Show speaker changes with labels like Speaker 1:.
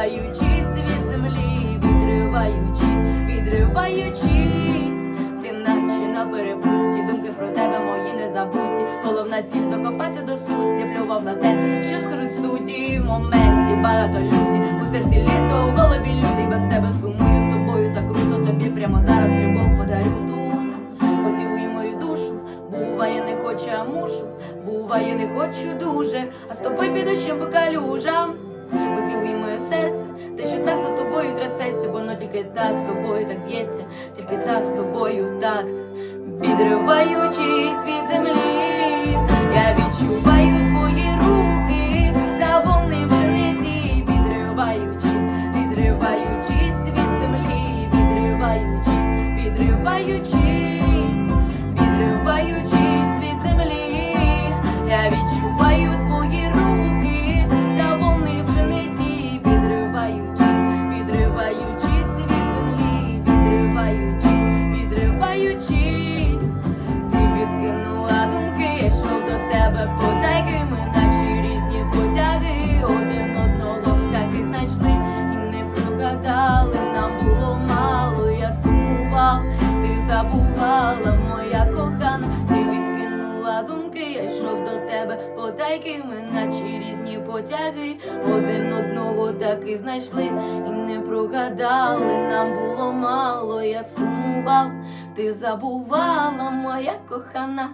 Speaker 1: відриваючись від землі, відриваючись, відриваючись, ти наче на перепутті, думки про тебе мої не забуті. Головна ціль докопатися до суті, плював на те, що скруть судді в моменті багато люті. У серці літо, у голові люди, без тебе сумую з тобою так круто. Тобі прямо зараз любов подарю тут. Поцілуй мою душу, буває, не хочу, а мушу. Буває, не хочу дуже, а з тобою під дощем по калюжам. Так з тобою так б'ється, тільки так з тобою так. Відриваючись від землі, я відчуваю твої руки, та вони не ті, відриваючись, від землі, відриваючись, відриваючись, відриваючись від землі, я відчуваю думки, я йшов до тебе. Потайки, ми наче різні потяги, один одного так і знайшли, і не прогадали, нам було мало, я сумував, ти забувала, моя кохана.